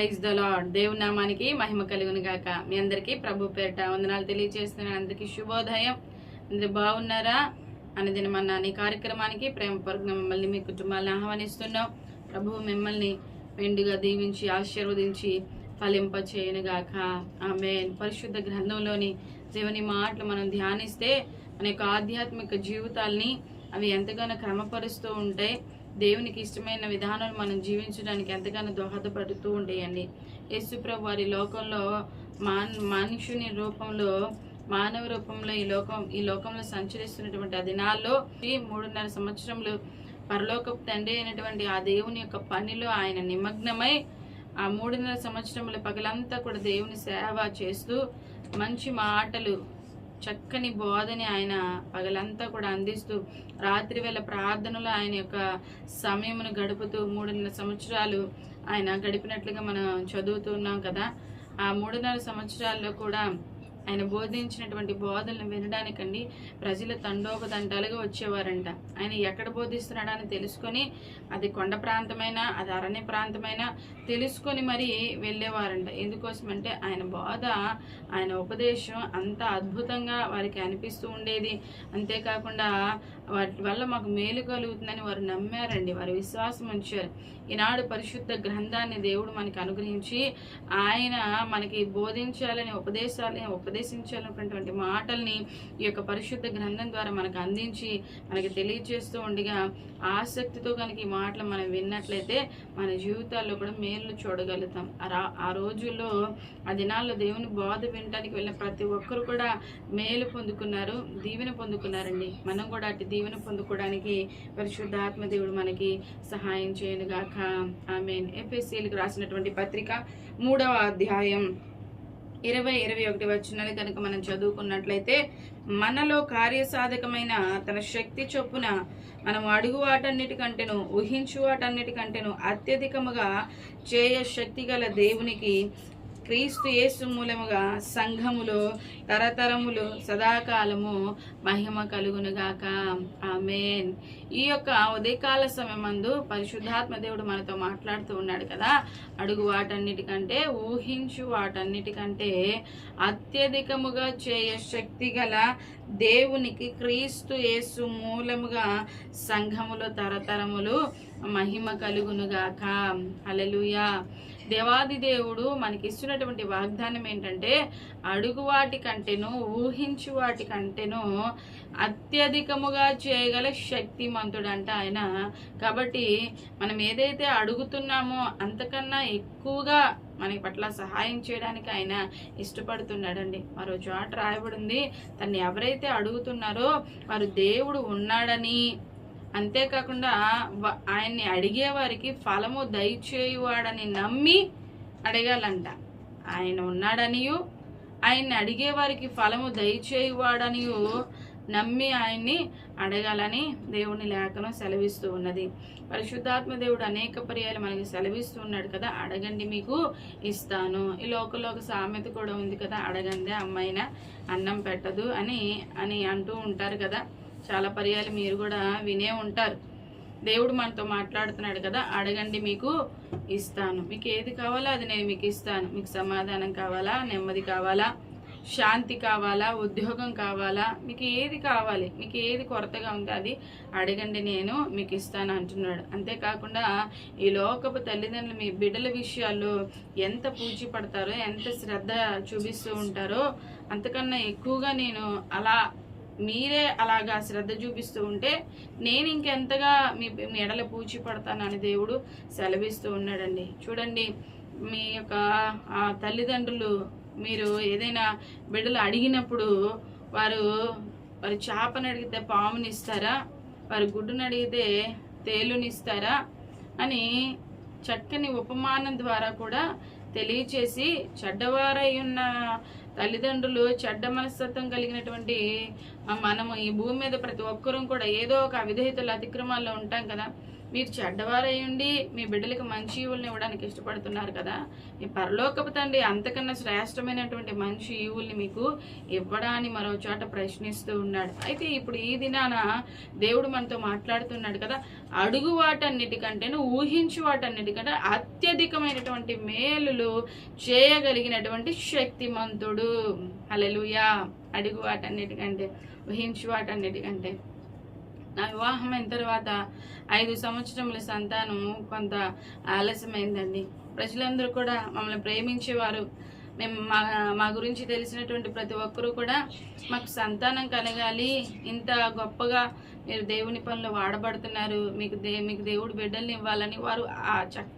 Praise the lord దేవుని నామానికి మహిమ కలుగును గాక. మీ అందరికీ ప్రభు పేరిట వందనాలు తెలియజేస్తున్నాను అందరికీ శుభోదయం. అందరు బాగున్నారా? అనేది మన ఈ కార్యక్రమానికి ప్రేమపూర్వకంగా మిమ్మల్ని మీ కుటుంబాలను ఆహ్వానిస్తున్నాం. ప్రభు మిమ్మల్ని మెండుగా దీవించి ఆశీర్వదించి ఫలింప చేయనుగాక ఆమె పరిశుద్ధ గ్రంథంలోని దేవుని మాటలు మనం ధ్యానిస్తే మన యొక్క ఆధ్యాత్మిక జీవితాల్ని అవి ఎంతగానో క్రమపరుస్తూ ఉంటాయి. దేవునికి ఇష్టమైన విధానాలు మనం జీవించడానికి ఎంతగానో దోహదపడుతూ ఉండేయండి. యేసుప్రభు వారి లోకంలో మాన్ మనుషుని రూపంలో మానవ రూపంలో ఈ లోకం ఈ లోకంలో సంచరిస్తున్నటువంటి ఆ దినాల్లో ఈ మూడున్నర సంవత్సరంలో పరలోకపు తండ్రి అయినటువంటి ఆ దేవుని యొక్క పనిలో ఆయన నిమగ్నమై ఆ మూడున్నర సంవత్సరముల పగలంతా కూడా దేవుని సేవ చేస్తూ మంచి మాటలు చక్కని బోధని ఆయన పగలంతా కూడా అందిస్తూ రాత్రి వేళ ప్రార్థనలో ఆయన యొక్క సమయమును గడుపుతూ మూడున్నర సంవత్సరాలు ఆయన గడిపినట్లుగా మనం చదువుతున్నాం కదా. ఆ మూడున్నర సంవత్సరాల్లో కూడా ఆయన బోధించినటువంటి బోధనలు వినడానికండి ప్రజలు తండోపదండాలుగా వచ్చేవారంట. ఆయన ఎక్కడ బోధిస్తున్నాడని తెలుసుకొని అది కొండ ప్రాంతమైనా అది అరణ్య ప్రాంతమైనా తెలుసుకొని మరి వెళ్ళేవారంట. ఎందుకోసమంటే ఆయన బోధ ఆయన ఉపదేశం అంత అద్భుతంగా వారికి అనిపిస్తూ ఉండేది. అంతేకాకుండా వాటి వల్ల మాకు మేలు కలుగుతుందని వారు నమ్మారండి. వారి విశ్వాసం ఉంచారు. ఈనాడు పరిశుద్ధ గ్రంథాన్ని దేవుడు మనకి అనుగ్రహించి ఆయన మనకి బోధించాలని ఉపదేశాలని ఉపదేశించాలన్నటువంటి మాటల్ని ఈ యొక్క పరిశుద్ధ గ్రంథం ద్వారా మనకు అందించి మనకి తెలియజేస్తూ ఉండగా ఆసక్తితో కనుక ఈ మాటలు మనం విన్నట్లయితే మన జీవితాల్లో కూడా మేలు చూడగలుగుతాం. ఆ ఆ రోజుల్లో ఆ దినాల్లో దేవుని బోధ వినడానికి వెళ్ళిన ప్రతి ఒక్కరు కూడా మేలు పొందుకున్నారు దీవెన పొందుకున్నారండి. మనం కూడా అటు దీవెన పొందుకోవడానికి పరిశుద్ధాత్మ దేవుడు మనకి సహాయం చేయనుగాక. ఆమె ఎపిఎస్సీలకు రాసినటువంటి పత్రిక మూడవ అధ్యాయం ఇరవై ఇరవై ఒకటి వచ్చినది కనుక మనం చదువుకున్నట్లయితే మనలో కార్యసాధకమైన తన శక్తి చొప్పున మనం అడుగు వాటన్నిటికంటేను ఊహించు వాటన్నిటికంటేను అత్యధికముగా చేయ శక్తి గల దేవునికి క్రీస్తు యేసు మూలముగా సంఘములో తరతరములు సదాకాలము మహిమ కలుగునుగాక. ఆమెన్. ఈ యొక్క ఉదయకాల సమయమందు పరిశుద్ధాత్మ దేవుడు మనతో మాట్లాడుతూ ఉన్నాడు కదా. అడుగు వాటన్నిటికంటే ఊహించు వాటన్నిటికంటే అత్యధికముగా చేయ శక్తి గల దేవునికి క్రీస్తు యేసు మూలముగా సంఘములో తరతరములు మహిమ కలుగునుగాక. హల్లెలూయా. దేవాది దేవుడు మనకి ఇస్తున్నటువంటి వాగ్దానం ఏంటంటే అడుగు వాటి కంటేను ఊహించు వాటి కంటేను అత్యధికముగా చేయగల శక్తిమంతుడంట ఆయన. కాబట్టి మనం ఏదైతే అడుగుతున్నామో అంతకన్నా ఎక్కువగా మనకి పట్ల సహాయం చేయడానికి ఆయన ఇష్టపడుతున్నాడండి. మరో చోట రాయబడింది తను ఎవరైతే అడుగుతున్నారో వారు దేవుడు ఉన్నాడని అంతేకాకుండా ఆయన్ని అడిగేవారికి ఫలము దయచేయువాడని నమ్మి అడగాలంట. ఆయన ఉన్నాడనియు ఆయన్ని అడిగేవారికి ఫలము దయచేయువాడనియు నమ్మి ఆయన్ని అడగాలని దేవుని లేఖనం సెలవిస్తూ ఉన్నది. పరిశుద్ధాత్మ దేవుడు అనేక పర్యాలు మనకి సెలవిస్తూ ఉన్నాడు కదా అడగండి మీకు ఇస్తాను. ఈ లోకల్లో ఒక సామెత కూడా ఉంది కదా అడగందే అమ్మాయిన అన్నం పెట్టదు అని అని అంటూ ఉంటారు కదా. చాలా పర్యాలు మీరు కూడా వినే ఉంటారు. దేవుడు మనతో మాట్లాడుతున్నాడు కదా అడగండి మీకు ఇస్తాను. మీకు ఏది కావాలో అది నేను మీకు ఇస్తాను. మీకు సమాధానం కావాలా నెమ్మది కావాలా శాంతి కావాలా ఉద్యోగం కావాలా మీకు ఏది కావాలి మీకు ఏది కొరతగా ఉందో అది అడగండి నేను మీకు ఇస్తాను అంటున్నాడు. అంతేకాకుండా ఈ లోకపు తల్లిదండ్రులు మీ బిడ్డల విషయాల్లో ఎంత పూచి పడతారో ఎంత శ్రద్ధ చూపిస్తూ ఉంటారో అంతకన్నా ఎక్కువగా నేను అలా మీరే అలాగా శ్రద్ధ చూపిస్తూ ఉంటే నేను ఇంకెంతగా మీ మీ ఎడల పూచి పడతానని దేవుడు సెలవిస్తూ ఉన్నాడండి. చూడండి మీ యొక్క ఆ తల్లిదండ్రులు మీరు ఏదైనా బిడ్డలు అడిగినప్పుడు వారు వారు చేపని అడిగితే పామునిస్తారా వారు గుడ్డును అడిగితే తేలుని ఇస్తారా? అని చక్కని ఉపమానం ద్వారా కూడా తెలియచేసి చెడ్డవారై ఉన్న తల్లిదండ్రులు చెడ్డ మనస్తత్వం కలిగినటువంటి మనము ఈ భూమి మీద ప్రతి ఒక్కరూ కూడా ఏదో ఒక అవిధేయతలు అతిక్రమాల్లో ఉంటాం కదా. మీరు చెడ్డవారై ఉండి మీ బిడ్డలకు మంచి ఈవుల్ని ఇవ్వడానికి ఇష్టపడుతున్నారు కదా. మీ పరలోకపు తండ్రి అంతకన్నా శ్రేష్టమైనటువంటి మంచి ఈవుల్ని మీకు ఇవ్వడాన్ని మరో చోట ప్రశ్నిస్తూ ఉన్నాడు. అయితే ఇప్పుడు ఈ దినాన దేవుడు మనతో మాట్లాడుతున్నాడు కదా. అడుగు వాటన్నిటికంటే ఊహించు వాటన్నిటికంటే అత్యధికమైనటువంటి మేలులు చేయగలిగినటువంటి శక్తిమంతుడు. అలెలుయా అడుగు వాటన్నిటికంటే ఊహించు వాటన్నిటికంటే. నా వివాహమైన తర్వాత ఐదు సంవత్సరముల సంతానము కొంత ఆలస్యమైందండి. ప్రజలందరూ కూడా మమ్మల్ని ప్రేమించేవారు. మేము మా మా గురించి తెలిసినటువంటి ప్రతి ఒక్కరూ కూడా మాకు సంతానం కలగాలి. ఇంత గొప్పగా మీరు దేవుని పనులు వాడబడుతున్నారు. మీకు దే మీకు దేవుడు బిడ్డల్ని ఇవ్వాలని వారు ఆ చక్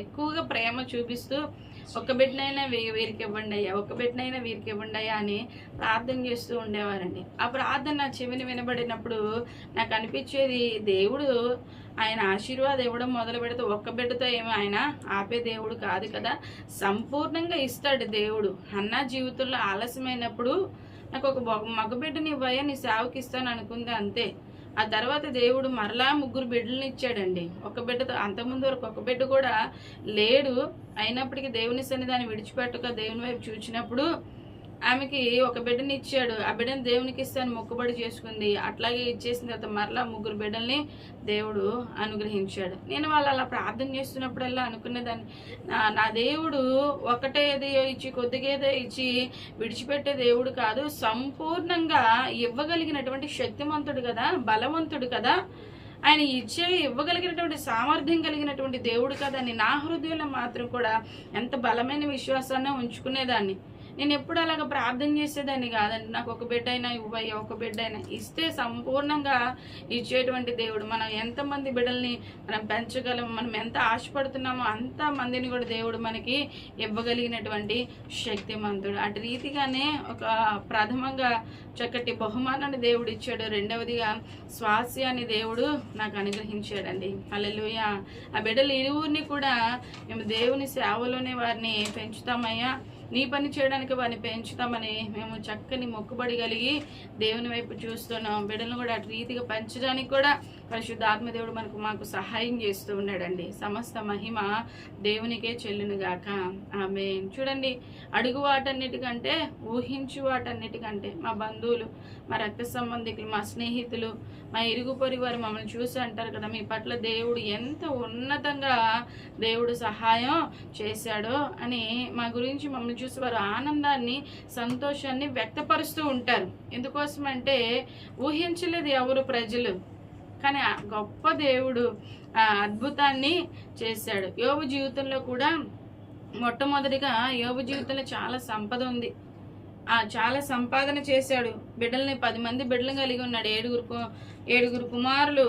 ఎక్కువగా ప్రేమ చూపిస్తూ ఒక్క బిడ్డనైనా వీరికి ఇవ్వండి అయ్యా. ఒక్క బిడ్డనైనా వీరికి ఇవ్వండి అయ్యా అని ప్రార్థన చేస్తూ ఉండేవారండి. ఆ ప్రార్థన నా చెవిని వినబడినప్పుడు నాకు అనిపించేది దేవుడు ఆయన ఆశీర్వాదం ఇవ్వడం మొదలు పెడితే ఒక్క బిడ్డతో ఏమో ఆయన ఆపే దేవుడు కాదు కదా. సంపూర్ణంగా ఇస్తాడు దేవుడు. అన్న జీవితంలో ఆలస్యమైనప్పుడు నాకు ఒక బొ- మగ బిడ్డని ఇవ్వయా నీ సేవకి ఇస్తాను అనుకుంది అంతే. ఆ తర్వాత దేవుడు మరలా ముగ్గురు బిడ్డలను ఇచ్చాడండి. ఒక బిడ్డతో అంతకుముందు వరకు ఒక బిడ్డ కూడా లేడు. అయినప్పటికీ దేవుని సన్నిధాన్ని విడిచిపెట్టక దేవుని వైపు చూచినప్పుడు ఆమెకి ఒక బిడ్డని ఇచ్చాడు. ఆ బిడ్డని దేవునికి ఇస్తాను మొక్కుబడి చేసుకుంది. అట్లాగే ఇచ్చేసిన తర్వాత మరలా ముగ్గురు బిడ్డల్ని దేవుడు అనుగ్రహించాడు. నేను వాళ్ళు అలా ప్రార్థన చేస్తున్నప్పుడల్లా అనుకునేదాన్ని. నా నా దేవుడు ఒకటేదో ఇచ్చి కొద్దిగేదో ఇచ్చి విడిచిపెట్టే దేవుడు కాదు. సంపూర్ణంగా ఇవ్వగలిగినటువంటి శక్తిమంతుడు కదా బలవంతుడు కదా. ఆయన ఇచ్చే ఇవ్వగలిగినటువంటి సామర్థ్యం కలిగినటువంటి దేవుడు కదా. అని నా హృదయంలో మాత్రం కూడా ఎంత బలమైన విశ్వాసాన్ని ఉంచుకునేదాన్ని. నేను ఎప్పుడు అలాగ ప్రార్థన చేసేదాన్ని కాదండి. నాకు ఒక బిడ్డ అయినా ఇవ్వయ్యా ఒక బిడ్డ అయినా ఇస్తే సంపూర్ణంగా ఇచ్చేటువంటి దేవుడు. మనం ఎంతమంది బిడ్డల్ని మనం పెంచగలం మనం ఎంత ఆశపడుతున్నామో అంత మందిని కూడా దేవుడు మనకి ఇవ్వగలిగినటువంటి శక్తిమంతుడు. అటు రీతిగానే ఒక ప్రథమంగా చక్కటి బహుమానాన్ని దేవుడు ఇచ్చాడు. రెండవదిగా స్వాస్యాన్ని దేవుడు నాకు అనుగ్రహించాడండి. అల్లెలుయ ఆ బిడ్డలు ఇరువురిని కూడా మేము దేవుని సేవలోనే వారిని పెంచుతామయ్యా. నీ పని చేయడానికి వారిని పెంచుతామని మేము చక్కని మొక్కుబడి కలిగి దేవుని వైపు చూస్తున్నాం. బిడ్డలను కూడా అటు రీతిగా పెంచడానికి కూడా పరిశుద్ధాత్మదేవుడు మనకు మాకు సహాయం చేస్తూ ఉన్నాడండి. సమస్త మహిమ దేవునికే చెల్లునుగాక. ఆమె చూడండి అడుగు వాటన్నిటికంటే ఊహించు వాటన్నిటికంటే మా బంధువులు మా రక్త సంబంధికులు మా స్నేహితులు మా ఇరుగు పొరి వారు మమ్మల్ని చూసి అంటారు కదా మీ పట్ల దేవుడు ఎంత ఉన్నతంగా దేవుడు సహాయం చేశాడో అని మా గురించి మమ్మల్ని చూసి వారు ఆనందాన్ని సంతోషాన్ని వ్యక్తపరుస్తూ ఉంటారు. ఎందుకోసం అంటే ఊహించలేదు ఎవరు ప్రజలు. కానీ గొప్ప దేవుడు ఆ అద్భుతాన్ని చేశాడు. యోగు జీవితంలో కూడా మొట్టమొదటిగా యోగు జీవితంలో చాలా సంపద ఉంది. ఆ చాలా సంపాదన చేశాడు. బిడ్డల్ని పది మంది బిడ్డలు కలిగి ఉన్నాడు. ఏడుగురు ఏడుగురు కుమారులు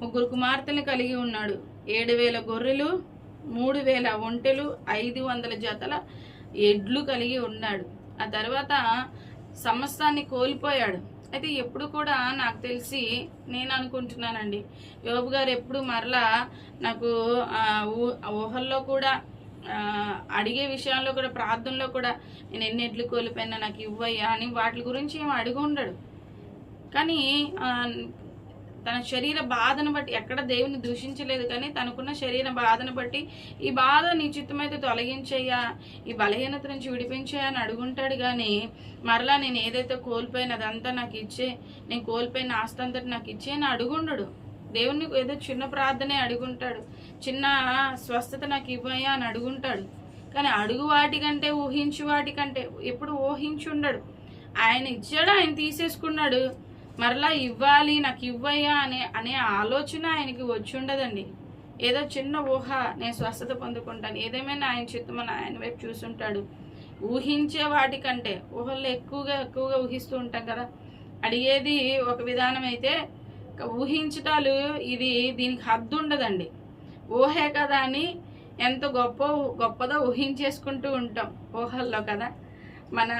ముగ్గురు కుమార్తెలు కలిగి ఉన్నాడు. ఏడు వేల గొర్రెలు మూడు వేల ఒంటెలు ఐదు వందల జతల ఎడ్లు కలిగి ఉన్నాడు. ఆ తర్వాత సమస్తాన్ని కోల్పోయాడు. అయితే ఎప్పుడు కూడా నాకు తెలిసి నేను అనుకుంటున్నానండి. యోబు గారు ఎప్పుడు మరలా నాకు ఊహల్లో కూడా అడిగే విషయాల్లో కూడా ప్రార్థనలో కూడా నేను ఎన్ని ఎడ్లు కోల్పోయినా నాకు ఇవ్వయ్యా అని వాటి గురించి ఏం అడిగి ఉండడు కానీ తన శరీర బాధను బట్టి ఎక్కడ దేవుని దూషించలేదు కానీ తనకున్న శరీర బాధను బట్టి ఈ బాధ నీ చిత్తమైతే తొలగించయ్యా ఈ బలహీనత నుంచి విడిపించేయా అని అడుగుంటాడు. కానీ మరలా నేను ఏదైతే కోల్పోయిన అదంతా నాకు ఇచ్చే నేను కోల్పోయిన ఆస్తి అంతటి నాకు ఇచ్చే అని అడుగుండడు. దేవుని ఏదో చిన్న ప్రార్థనే అడుగుంటాడు. చిన్న స్వస్థత నాకు ఇవ్వయా అని అడుగుంటాడు. కానీ అడుగు వాటికంటే ఊహించు వాటికంటే ఎప్పుడు ఊహించుండడు. ఆయన ఇచ్చాడు ఆయన తీసేసుకున్నాడు. మరలా ఇవ్వాలి నాకు ఇవ్వయ్యా అనే అనే ఆలోచన ఆయనకి వచ్చి ఉండదండి ఏదో చిన్న ఊహ నేను స్వస్థత పొందుకుంటాను. ఏదేమైనా ఆయన చిత్తమని ఆయన వైపు చూసుంటాడు. ఊహించే వాటికంటే ఊహల్లో ఎక్కువగా ఎక్కువగా ఊహిస్తూ ఉంటాం కదా. అడిగేది ఒక విధానం అయితే ఊహించటాలు ఇది దీనికి హద్దు ఉండదండి. ఊహే కదా అని ఎంత గొప్ప గొప్పదో ఊహించేసుకుంటూ ఉంటాం ఊహల్లో కదా. మన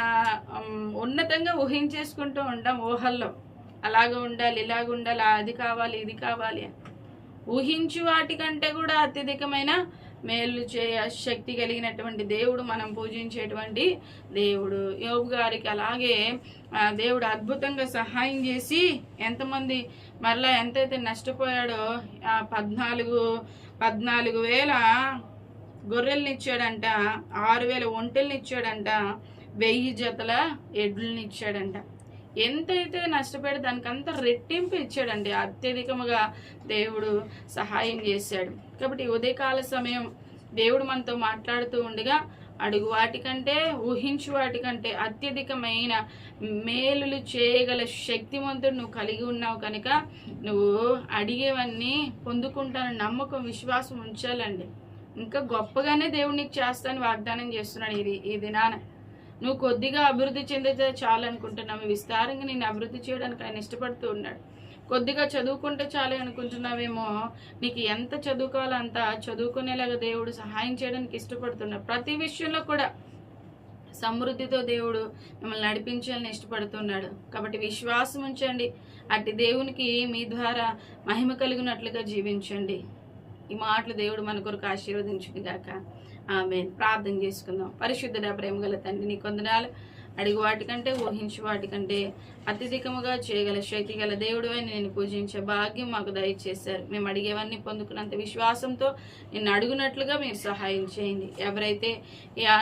ఉన్నతంగా ఊహించేసుకుంటూ ఉంటాం ఊహల్లో. అలాగ ఉండాలి ఇలాగ ఉండాలి అది కావాలి ఇది కావాలి అని. ఊహించు వాటికంటే కూడా అత్యధికమైన మేలు చేయ శక్తి కలిగినటువంటి దేవుడు మనం పూజించేటువంటి దేవుడు యోగు గారికి అలాగే దేవుడు అద్భుతంగా సహాయం చేసి ఎంతమంది మరలా ఎంతైతే నష్టపోయాడో పద్నాలుగు పద్నాలుగు వేల గొర్రెల్ని ఇచ్చాడంట ఆరు వేల ఒంటెల్ని ఇచ్చాడంట వెయ్యి జతల ఎడ్లని ఇచ్చాడంట ఎంతైతే నష్టపోయాడో దానికంతా రెట్టింపు ఇచ్చాడండి అత్యధికముగా దేవుడు సహాయం చేశాడు. కాబట్టి ఉదయకాల సమయం దేవుడు మనతో మాట్లాడుతూ ఉండగా అడుగు వాటికంటే ఊహించు వాటికంటే అత్యధికమైన మేలులు చేయగల శక్తివంతుడు నువ్వు కలిగి ఉన్నావు కనుక నువ్వు అడిగేవన్నీ పొందుకుంటాను నమ్మకం విశ్వాసం ఉంచాలండి. ఇంకా గొప్పగానే దేవుడు నీకు చేస్తాను వాగ్దానం చేస్తున్నాడు ఇది ఈ దినాన. నువ్వు కొద్దిగా అభివృద్ధి చెందితే చాలు అనుకుంటున్నావు విస్తారంగా నేను అభివృద్ధి చేయడానికి ఆయన ఇష్టపడుతూ ఉన్నాడు. కొద్దిగా చదువుకుంటే చాలే అనుకుంటున్నావేమో. నీకు ఎంత చదువుకోవాలో అంత చదువుకునేలాగా దేవుడు సహాయం చేయడానికి ఇష్టపడుతున్నాడు. ప్రతి విషయంలో కూడా సమృద్ధితో దేవుడు మిమ్మల్ని నడిపించాలని ఇష్టపడుతున్నాడు. కాబట్టి విశ్వాసం ఉంచండి. అట్టి దేవునికి మీ ద్వారా మహిమ కలిగినట్లుగా జీవించండి. ఈ మాటలు దేవుడు మన కొరకు ఆశీర్వదించుకుగాక ఆమె ప్రార్థన చేసుకుందాం. పరిశుద్ధుడ ప్రేమ గల తండ్రి నీ కొందనాలు అడిగి వాటికంటే ఊహించి వాటికంటే అత్యధికముగా చేయగల శక్తి గల దేవుడు అని నేను పూజించే భాగ్యం మాకు దయచేశారు. మేము అడిగేవన్నీ పొందుకున్నంత విశ్వాసంతో నిన్ను అడుగునట్లుగా మీరు సహాయం చేయండి. ఎవరైతే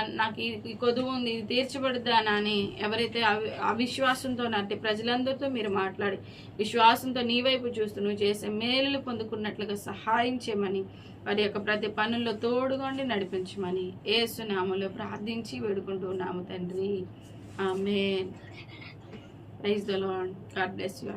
నాకు ఈ కొదువు ఉంది ఇది తీర్చబడుద్దానా అని ఎవరైతే అవి- అవిశ్వాసంతో నట్టి ప్రజలందరితో మీరు మాట్లాడి విశ్వాసంతో నీ వైపు చూస్తూ నువ్వు చేసే మేలులు పొందుకున్నట్లుగా సహాయం చేయమని వారి యొక్క ప్రతి పనుల్లో తోడుగొండి నడిపించమని ఏసునామలో ప్రార్థించి వేడుకుంటూ ఉన్నాము తండ్రి. ఆమె praise the lord. God bless you